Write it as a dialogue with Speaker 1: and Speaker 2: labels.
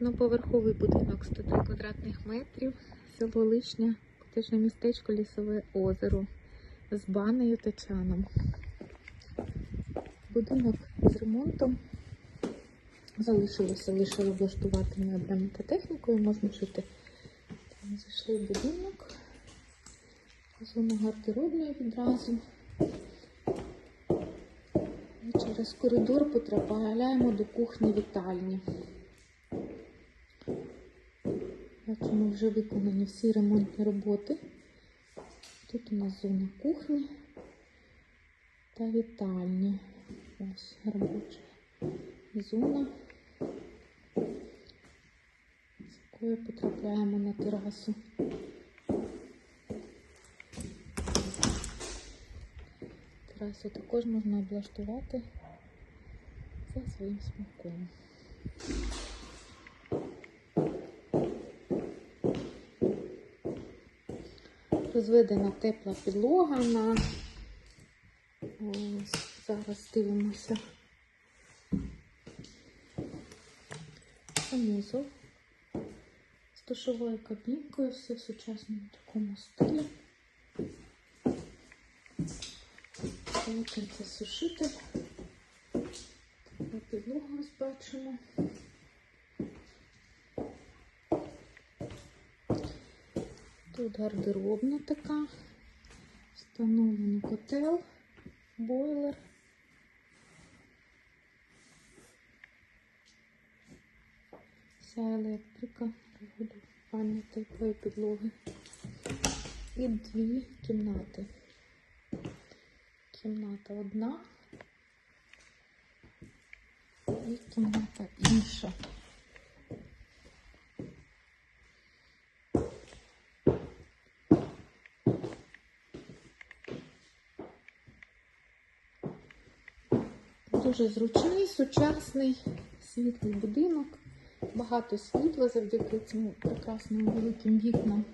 Speaker 1: Одноповерховий будинок 103 квадратних метрів, село Лишня, котежне містечко Лісове озеро з банею та чаном. Будинок з ремонтом. Залишилося лише облаштувати меблями та технікою, можна жити. Там Зайшли будинок. Зона гардеробної відразу. І через коридор потрапляємо до кухні вітальні. Бачимо, вже виконані всі ремонтні роботи. Тут у нас зона кухні та вітальні. Ось робоча зона, з якої потрапляємо на терасу. Терасу також можна облаштувати за своїм смаком. Розведена тепла підлога на ось зараз дивимося. Санузел з душовою кабінкою, все в сучасному такому стилі. Полотенце сушитель. Така підлога ось бачимо. Тут гардеробна така. Встановлений котел, бойлер. Вся електрика, регулювання теплої підлоги. І дві кімнати. Кімната одна і кімната інша. Дуже зручний, сучасний, світлий будинок. Багато світла завдяки цим прекрасним великим вікнам.